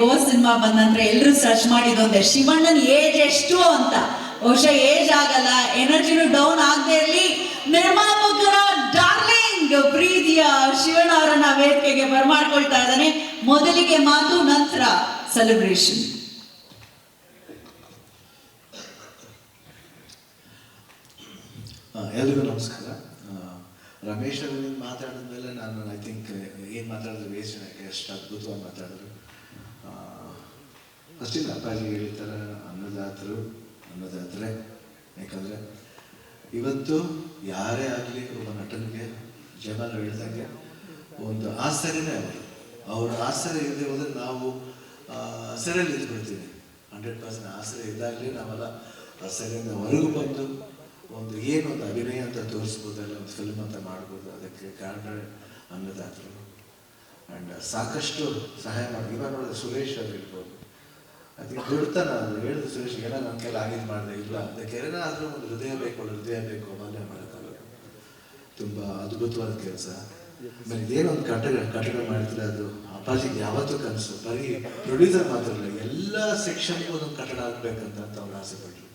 ಗೋ cinema ಬಂದ ನಂತರ ಎಲ್ಲರೂ ಸರ್ಚ್ ಮಾಡಿದೊಂದೆ ಶಿವಣ್ಣನ್ ಏಜ್ ಎಷ್ಟು ಅಂತ. ಬಹುಶಃ ಏಜ್ ಆಗಲ್ಲ, ಎನರ್ಜಿನು ಡೌನ್ ಆಗದೆ ಇರಲಿ. ನಿರ್ಮಾಪಕರ ಡಾರ್ಲಿಂಗ್ ಪ್ರೀತಿಯ ಶಿವಣ್ಣ ಅವರನ್ನ ವೇದಿಕೆಗೆ ಬರಮಾಡ್ಕೊಳ್ತಾ ಇದ್ದಾನೆ. ಮೊದಲಿಗೆ ಮಾತು, ನಂತರ ಸೆಲೆಬ್ರೇಷನ್ ಎಲ್ರಿಗೂ ನಮಸ್ಕಾರ. ರಮೇಶ್ ಅವರು ಮಾತಾಡಿದ ಮೇಲೆ ನಾನು ಐ ಥಿಂಕ್ ಏನು ಮಾತಾಡಿದ್ರು, ವೇಸ್ಟ್ ಎಷ್ಟು ಅದ್ಭುತವಾಗಿ ಮಾತಾಡಿದ್ರು. ಅಷ್ಟಿಲ್ಲ ಅಪ್ಪಾಜಿ ಹೇಳ್ತಾರೆ ಅನ್ನದಾತರು, ಅನ್ನದಾತರೆ. ಯಾಕಂದರೆ ಇವತ್ತು ಯಾರೇ ಆಗಲಿ ಒಬ್ಬ ನಟನಿಗೆ ಜಮಾನ ಹೇಳಿದಂಗೆ ಒಂದು ಆಶ್ಚರ್ಯನೇ ಅವರು. ಅವ್ರ ಆಶ್ಚರ್ಯ ಇಲ್ಲದೆ ಹೋದ್ರೆ ನಾವು ಸೆರೆಯಲ್ಲಿ ಇದ್ಬಿಡ್ತೀವಿ ಹಂಡ್ರೆಡ್ ಪರ್ಸೆಂಟ್ ಆಶ್ರಯ ಇದ್ದಾಗಲೇ ನಾವೆಲ್ಲ ಆ ಸೆರೆಯಿಂದ ಹೊರಗೆ ಬಂದು ಒಂದು ಏನು ಒಂದು ಅಭಿನಯ ಅಂತ ತೋರಿಸ್ಬೋದಲ್ಲ ಒಂದು ಫಿಲ್ಮ್ ಅಂತ ಮಾಡ್ಬೋದು, ಅದಕ್ಕೆ ಕಾರಣ ಅನ್ನದಾತರು. ಆ್ಯಂಡ್ ಸಾಕಷ್ಟು ಸಹಾಯ ಮಾಡಿ ಇವಾಗ ನೋಡಿದ್ರೆ ಸುರೇಶ್ ಅವ್ರು ಇರ್ಬೋದು. ಅದಕ್ಕೆ ದುಡ್ತಾನ ಹೇಳಿದ್ರು ಸುರೇಶ್ ಏನೋ ನನ್ನ ಕೈಲಿ ಆಗಿದ್ದು ಮಾಡಿದೆ, ಇಲ್ಲ ಅದಕ್ಕೆ ಏನಾದರೂ ಒಂದು ಹೃದಯ ಬೇಕು, ಒಂದು ಹೃದಯ ಬೇಕು ಅನ್ನೋದೇ ಮಾಡೋಕ್ಕಾಗಲ್ಲ ತುಂಬ ಅದ್ಭುತವಾದ ಕೆಲಸ. ಆಮೇಲೆ ಇದೇನೋ ಒಂದು ಕಟ್ಟಡ ಕಟ್ಟಡ ಮಾಡಿದ್ರೆ ಅದು ಅಪ್ಪಾಜಿಗೆ ಯಾವತ್ತೂ ಕನಸು. ಬರೀ ಪ್ರೊಡ್ಯೂಸರ್ ಮಾತ್ರ ಇಲ್ಲ ಎಲ್ಲ ಸೆಕ್ಷನ್ಗೂ ಒಂದೊಂದು ಕಟ್ಟಡ ಆಗಬೇಕಂತ ಅಂತ ಅವ್ರು ಆಸೆ ಪಟ್ಟರು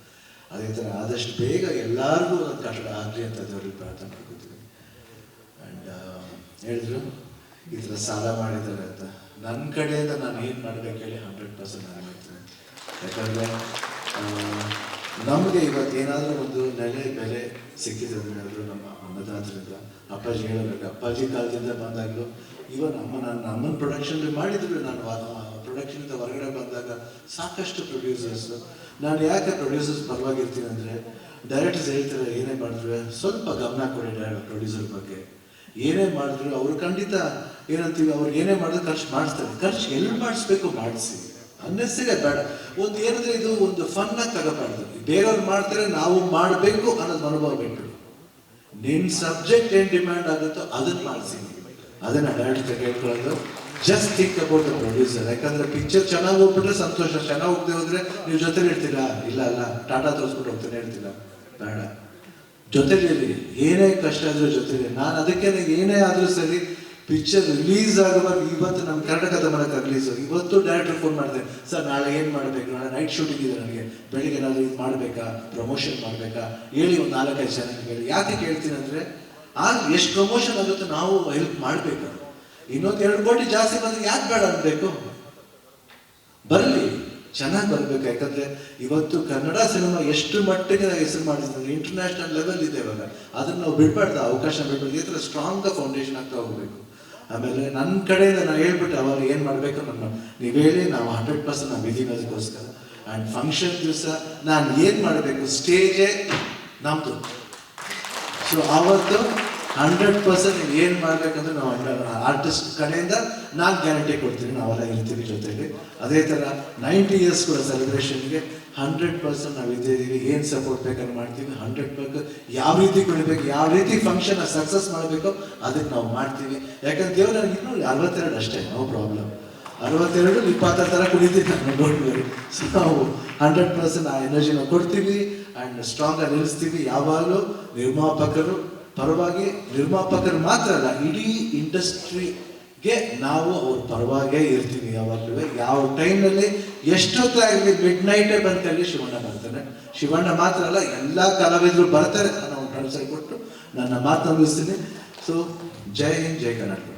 ಅದೇ ಥರ ಆದಷ್ಟು ಬೇಗ ಎಲ್ಲರಿಗೂ ಒಂದು ಕಟ್ಟಡ ಆಗಲಿ ಅಂತ ದೇವ್ರಿಗೆ ಪ್ರಾರ್ಥನೆ ಮಾಡ್ಕೊತೀವಿ ಆ್ಯಂಡ್ ಹೇಳಿದ್ರು. ಈ ಥರ ಸಾಲ ಮಾಡಿದ್ದಾರೆ ಅಂತ. ನನ್ನ ಕಡೆಯಿಂದ ನಾನು ಏನು ಮಾಡ್ಬೇಕು ಹೇಳಿ ಹಂಡ್ರೆಡ್ ಪರ್ಸೆಂಟ್ ನಾನು ಯಾಕಂದರೆ ನಮಗೆ ಇವತ್ತು ಏನಾದರೂ ಒಂದು ನೆಲೆ ಬೆಲೆ ಸಿಕ್ಕಿದೆ ಅಂತ ಹೇಳಿದ್ರು ನಮ್ಮ ಅನ್ನದಾತರಿಂದ ಅಪ್ಪಾಜಿ ಹೇಳಬೇಕು. ಅಪ್ಪಾಜಿ ಕಾಲದಿಂದ ಬಂದಾಗಲೂ ಇವನ್ ನಮ್ಮ, ನಾನು ಅಮ್ಮನ ಪ್ರೊಡಕ್ಷನ್ ಮಾಡಿದ್ರು ನಾನು ಪ್ರೊಡಕ್ಷನ್ ಹೊರಗಡೆ ಬಂದಾಗ ಸಾಕಷ್ಟು ಪ್ರೊಡ್ಯೂಸರ್ಸ್ ನಾನು ಯಾಕೆ ಪ್ರೊಡ್ಯೂಸರ್ಸ್ ಪರವಾಗಿರ್ತೀನಿ ಅಂದರೆ ಡೈರೆಕ್ಟರ್ಸ್ ಹೇಳ್ತಾರೆ, ಏನೇ ಮಾಡಿದ್ರೆ ಸ್ವಲ್ಪ ಗಮನ ಕೊಡಿ ಪ್ರೊಡ್ಯೂಸರ್ ಬಗ್ಗೆ. ಏನೇ ಮಾಡಿದ್ರು ಅವರು ಖಂಡಿತ ಏನಂತೀವಿ ಅವ್ರು ಏನೇ ಮಾಡಿದ್ರು ಖರ್ಚು ಮಾಡಿಸ್ತಾರೆ. ಖರ್ಚು ಎಲ್ಲಿ ಮಾಡಿಸ್ಬೇಕು ಮಾಡಿಸಿ. ಅನ್ನಿಸ್ತಿದೆ ಬೇಡ. ಒಂದು ಏನಂದ್ರೆ ಇದು ಒಂದು ಫನ್ ಆಗಿ ತಗೋಬಾರ್ದು. ಬೇರೆಯವ್ರು ಮಾಡ್ತಾರೆ, ನಾವು ಮಾಡಬೇಕು ಅನ್ನೋದು ಅನುಭವ ಬಿಟ್ಟು ನಿಮ್ ಸಬ್ಜೆಕ್ಟ್ ಏನ್ ಡಿಮ್ಯಾಂಡ್ ಆಗುತ್ತೋ ಅದನ್ನ ಮಾಡಿಸಿ. ಅದನ್ನ direct ಹೇಳ್ಕೊಳ್ಳೋದು. Just think about the producer ಯಾಕಂದ್ರೆ ಪಿಕ್ಚರ್ ಚೆನ್ನಾಗಿ ಹೋಗ್ಬಿಟ್ರೆ ಸಂತೋಷ. ಚೆನ್ನಾಗಿ ಹೋಗದೆ ಹೋದ್ರೆ ನೀವು ಜೊತೆ ಇರ್ತೀರಾ? ಇಲ್ಲ ಅಲ್ಲ ಟಾಟಾ ತೋರಿಸ್ಬಿಟ್ಟು ಹೋಗ್ತಾನೆ ಇರ್ತೀರಾ? ಬೇಡ. ಜೊತೆಲಿ ಏನೇ ಕಷ್ಟ ಆದರೂ ಜೊತೆಗೆ ನಾನು ಅದಕ್ಕೆ ಏನೇ ಆದರೂ ಸರಿ ಪಿಕ್ಚರ್ ರಿಲೀಸ್ ಆಗುವಾಗ ಇವತ್ತು ನಮ್ಮ ಕರ್ನಾಟಕದ ಮಾಡೋಕ್ಕಾಗಲಿ ಸರ್ ಇವತ್ತು ಡೈರೆಕ್ಟರ್ ಫೋನ್ ಮಾಡಿದೆ, ಸರ್, ನಾಳೆ ಏನು ಮಾಡಬೇಕು? ನಾಳೆ ನೈಟ್ ಶೂಟಿಂಗ್ ಇದೆ ನನಗೆ? ಬೆಳಿಗ್ಗೆ ಏನಾದರೂ ಇದು ಮಾಡಬೇಕಾ? ಪ್ರಮೋಷನ್ ಮಾಡಬೇಕಾ? ಹೇಳಿ ಒಂದು ನಾಲ್ಕೈದು ಜನ ಹೇಳಿ. ಯಾಕೆ ಕೇಳ್ತೀನಿ ಅಂದರೆ, ಆಗ ಎಷ್ಟು ಪ್ರಮೋಷನ್ ಆಗುತ್ತೆ ನಾವು ಹೆಲ್ಪ್ ಮಾಡಬೇಕು. ಇನ್ನೊಂದು ಎರಡು ಕೋಟಿ ಜಾಸ್ತಿ ಬಂದರೆ ಯಾಕೆ ಬೇಡ ಅನ್ಬೇಕು? ಬರಲಿ. ಚೆನ್ನಾಗಿ ಬರಬೇಕು. ಯಾಕಂದ್ರೆ ಇವತ್ತು ಕನ್ನಡ ಸಿನಿಮಾ ಎಷ್ಟು ಮಟ್ಟಿಗೆ ಹೆಸರು ಮಾಡಿದ್ರೆ ಇಂಟರ್ನ್ಯಾಷನಲ್ ಲೆವೆಲ್ ಇದೆ ಇವಾಗ. ಅದನ್ನ ನಾವು ಬಿಡ್ಬಾರ್ದು, ಅವಕಾಶ ಬಿಡ್ಬಾರ್ದು. ಈ ಥರ ಸ್ಟ್ರಾಂಗ್ ಫೌಂಡೇಶನ್ ಆಗ್ತಾ ಹೋಗ್ಬೇಕು. ಆಮೇಲೆ ನನ್ನ ಕಡೆಯಿಂದ ನಾನು ಹೇಳ್ಬಿಟ್ಟು ಅವಾಗ ಏನು ಮಾಡಬೇಕು ನಾನು ನೀವು ಹೇಳಿ, ನಾವು ಹಂಡ್ರೆಡ್ ಪರ್ಸೆಂಟ್ ನಾವು ಅದಕ್ಕೋಸ್ಕರ ಆ್ಯಂಡ್ ಫಂಕ್ಷನ್ ದಿವಸ ನಾನು ಏನು ಮಾಡಬೇಕು ಸ್ಟೇಜೇ ನಮ್ಮದು ಸೊ ಆವತ್ತು ಹಂಡ್ರೆಡ್ ಪರ್ಸೆಂಟ್ ಏನು ಮಾಡ್ಬೇಕಂದ್ರೆ ನಾವು ಆರ್ಟಿಸ್ಟ್ ಕಡೆಯಿಂದ ನಾನು ಗ್ಯಾರಂಟಿ ಕೊಡ್ತೀನಿ, ನಾವೆಲ್ಲ ಇರ್ತೀವಿ ಜೊತೆಗೆ. ಅದೇ ಥರ ನೈಂಟಿ ಇಯರ್ಸ್ ಕೂಡ ಸೆಲೆಬ್ರೇಷನ್ಗೆ ಹಂಡ್ರೆಡ್ ಪರ್ಸೆಂಟ್ ನಾವು ಇದ್ದೀವಿ, ಏನು ಸಪೋರ್ಟ್ ಬೇಕಂತ ಮಾಡ್ತೀವಿ. ಹಂಡ್ರೆಡ್ ಪರ್ಸೆಂಟ್ ಯಾವ ರೀತಿ ಕೊಡಬೇಕು, ಯಾವ ರೀತಿ ಫಂಕ್ಷನ್ ಸಕ್ಸಸ್ ಮಾಡಬೇಕು ಅದಕ್ಕೆ ನಾವು ಮಾಡ್ತೀವಿ. ಯಾಕಂದ್ರೆ ದೇವ್ರು ನನಗೆ ಇನ್ನೂ ಅರವತ್ತೆರಡು ಅಷ್ಟೇ ನೋ ಪ್ರಾಬ್ಲಮ್ ಅರವತ್ತೆರಡು ಇಪ್ಪತ್ತರ ಥರ ಕುಡಿತೀನಿ ನಾನು ನೋಡ್ಬೋದು ಸೊ ನಾವು ಹಂಡ್ರೆಡ್ ಪರ್ಸೆಂಟ್ ಆ ಎನರ್ಜಿನ ಕೊಡ್ತೀವಿ ಆ್ಯಂಡ್ ಸ್ಟ್ರಾಂಗ್ ಆಗಿ ನಿಲ್ಲಿಸ್ತೀವಿ ಯಾವಾಗಲೂ ನಿರ್ಮಾಪಕರು ಪರವಾಗಿ ನಿರ್ಮಾಪಕರು ಮಾತ್ರ ಅಲ್ಲ, ಇಡೀ ಇಂಡಸ್ಟ್ರಿಗೆ ನಾವು ಅವ್ರ ಪರವಾಗೇ ಇರ್ತೀವಿ ಯಾವಾಗಲೂ ಯಾವ ಟೈಮಲ್ಲಿ ಎಷ್ಟೊತ್ತಾಗಲಿ ಮಿಡ್ ನೈಟೇ ಬಂತಲ್ಲಿ ಶಿವಣ್ಣ ಬರ್ತಾನೆ. ಶಿವಣ್ಣ ಮಾತ್ರ ಅಲ್ಲ, ಎಲ್ಲ ಕಲಾವಿದರು ಬರ್ತಾರೆ ಅನ್ನೋ ಒಂದು ಕೊಟ್ಟು ನನ್ನ ಮಾತನ್ನು ಸೊ ಜೈ ಹಿಂದ್, ಜೈ ಕರ್ನಾಟಕ.